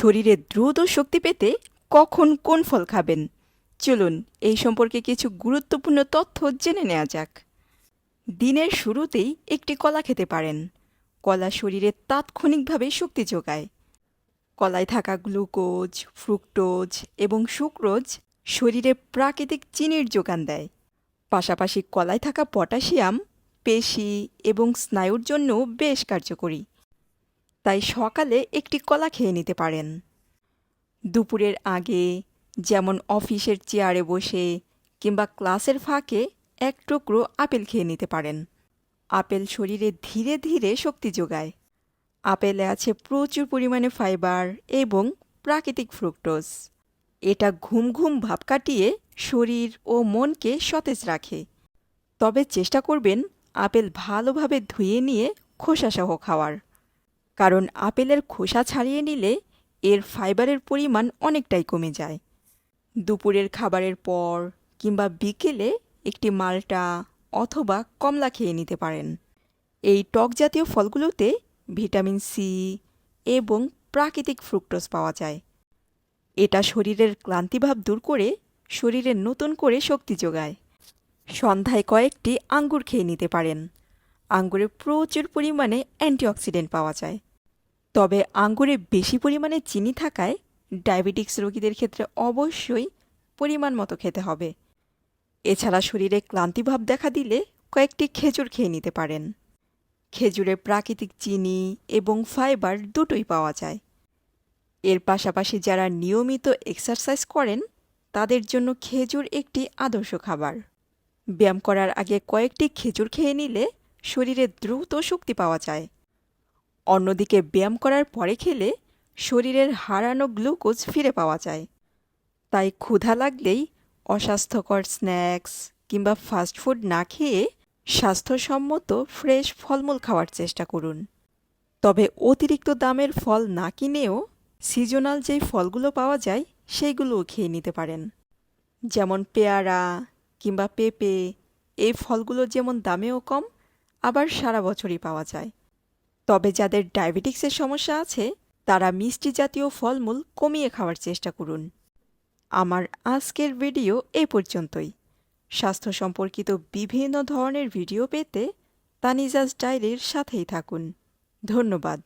শরীরে দ্রুত শক্তি পেতে কখন কোন ফল খাবেন? চলুন, এই সম্পর্কে কিছু গুরুত্বপূর্ণ তথ্য জেনে নেওয়া যাক। দিনের শুরুতেই একটি কলা খেতে পারেন। কলা শরীরে তাৎক্ষণিকভাবে শক্তি যোগায়। কলায় থাকা গ্লুকোজ, ফ্রুক্টোজ এবং সুক্রোজ শরীরে প্রাকৃতিক চিনির যোগান দেয়। পাশাপাশি কলায় থাকা পটাশিয়াম, পেশি এবং স্নায়ুর জন্য বেশ কার্যকরী। তাই সকালে একটি কলা খেয়ে নিতে পারেন। দুপুরের আগে যেমন অফিসের চেয়ারে বসে কিংবা ক্লাসের ফাঁকে এক টুকরো আপেল খেয়ে নিতে পারেন। আপেল শরীরে ধীরে ধীরে শক্তি যোগায়। আপেলে আছে প্রচুর পরিমাণে ফাইবার এবং প্রাকৃতিক ফ্রুক্টোজ। এটা ঘুম ঘুম ভাব কাটিয়ে শরীর ও মনকে সতেজ রাখে। তবে চেষ্টা করবেন আপেল ভালোভাবে ধুয়ে নিয়ে খোসাসহ খাওয়ার। কারণ আপেলের খোসা ছাড়িয়ে নিলে এর ফাইবারের পরিমাণ অনেকটাই কমে যায়। দুপুরের খাবারের পর কিংবা বিকেলে একটি মালটা অথবা কমলা খেয়ে নিতে পারেন। এই টক জাতীয় ফলগুলোতে ভিটামিন সি এবং প্রাকৃতিক ফ্রুক্টোজ পাওয়া যায়। এটা শরীরের ক্লান্তিভাব দূর করে শরীরে নতুন করে শক্তি যোগায়। সন্ধ্যায় কয়েকটি আঙ্গুর খেয়ে নিতে পারেন। আঙ্গুরে প্রচুর পরিমাণে অ্যান্টিঅক্সিডেন্ট পাওয়া যায়। তবে আঙ্গুরে বেশি পরিমাণে চিনি থাকায় ডায়াবেটিক্স রোগীদের ক্ষেত্রে অবশ্যই পরিমাণ মতো খেতে হবে। এছাড়া শরীরে ক্লান্তিভাব দেখা দিলে কয়েকটি খেজুর খেয়ে নিতে পারেন। খেজুরে প্রাকৃতিক চিনি এবং ফাইবার দুটোই পাওয়া যায়। এর পাশাপাশি যারা নিয়মিত এক্সারসাইজ করেন, তাদের জন্য খেজুর একটি আদর্শ খাবার। ব্যায়াম করার আগে কয়েকটি খেজুর খেয়ে নিলে শরীরে দ্রুত শক্তি পাওয়া যায়। অন্যদিকে ব্যায়াম করার পরে খেলে শরীরের হারানো গ্লুকোজ ফিরে পাওয়া যায়। তাই ক্ষুধা লাগলেই অস্বাস্থ্যকর স্ন্যাক্স কিংবা ফাস্টফুড না খেয়ে স্বাস্থ্যসম্মত ফ্রেশ ফলমূল খাওয়ার চেষ্টা করুন। তবে অতিরিক্ত দামের ফল না কিনেও সিজনাল যেই ফলগুলো পাওয়া যায় সেইগুলোও খেয়ে নিতে পারেন। যেমন পেয়ারা কিংবা পেঁপে, এই ফলগুলো যেমন দামেও কম, আবার সারা বছরই পাওয়া যায়। তবে যাদের ডায়াবেটিক্সের সমস্যা আছে, তারা মিষ্টি জাতীয় ফলমূল কমিয়ে খাওয়ার চেষ্টা করুন। আমার আজকের ভিডিও এ পর্যন্তই। স্বাস্থ্য সম্পর্কিত বিভিন্ন ধরনের ভিডিও পেতে তানিজাস ডায়েরির সাথেই থাকুন। ধন্যবাদ।